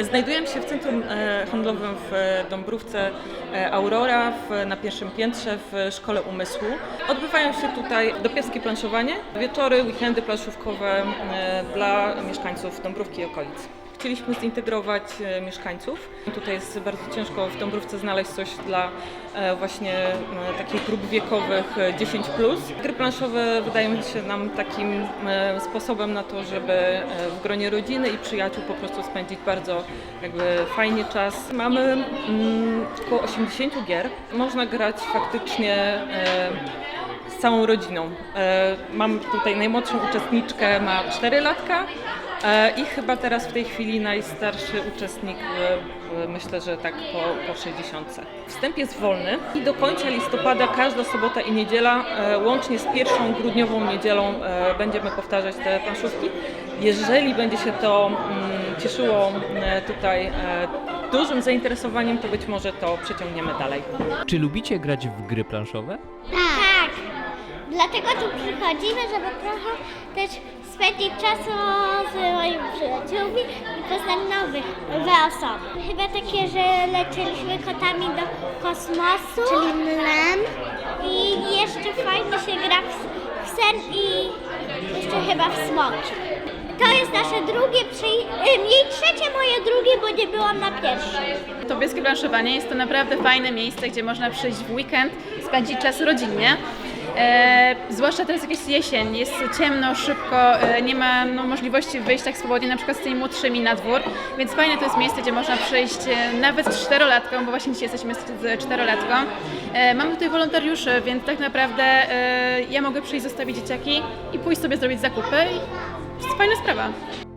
Znajdujemy się w centrum e, handlowym w e, Dąbrówce e, Aurora w, na pierwszym piętrze w Szkole Umysłu. Odbywają się tutaj dopiewskie planszowanie, wieczory, weekendy planszówkowe dla mieszkańców Dąbrówki i okolic. Chcieliśmy zintegrować e, mieszkańców. Tutaj jest bardzo ciężko w Dąbrówce znaleźć coś dla e, właśnie e, takich grup wiekowych e, 10+. Gry planszowe wydają się nam takim sposobem na to, żeby w gronie rodziny i przyjaciół po prostu spędzić bardzo jakby fajnie czas. Mamy mm, około 80 gier. Można grać faktycznie z całą rodziną. E, Mam tutaj najmłodszą uczestniczkę, ma 4 latka e, i chyba teraz w tej chwili najstarszy uczestnik, e, myślę, że tak po, po 60. Wstęp jest wolny i do końca listopada każda sobota i niedziela, łącznie z pierwszą grudniową niedzielą będziemy powtarzać te planszówki. Jeżeli będzie się to mm, cieszyło tutaj dużym zainteresowaniem, to być może to przeciągniemy dalej. Czy lubicie grać w gry planszowe? Tak. Dlatego tu przychodzimy, żeby trochę też spędzić czasu z moimi przyjaciółmi i poznać nowych, nowe osoby. Chyba takie, że lecieliśmy kotami do kosmosu. Czyli mlem. I jeszcze fajnie się gra w, w sen i jeszcze chyba w smoki. To jest nasze drugie przyjęcie, jej trzecie, moje drugie, bo nie byłam na pierwszym. To bieskie planszowanie jest to naprawdę fajne miejsce, gdzie można przyjść w weekend, spędzić czas rodzinnie. E, zwłaszcza teraz jak jest jesień, jest ciemno, szybko, e, nie ma no, możliwości wyjść tak swobodnie, na przykład z tymi młodszymi na dwór, więc fajne to jest miejsce, gdzie można przyjść e, nawet z czterolatką, bo właśnie dzisiaj jesteśmy z, czterolatką. E, mamy tutaj wolontariuszy, więc tak naprawdę e, ja mogę przyjść, zostawić dzieciaki i pójść sobie zrobić zakupy i to jest fajna sprawa.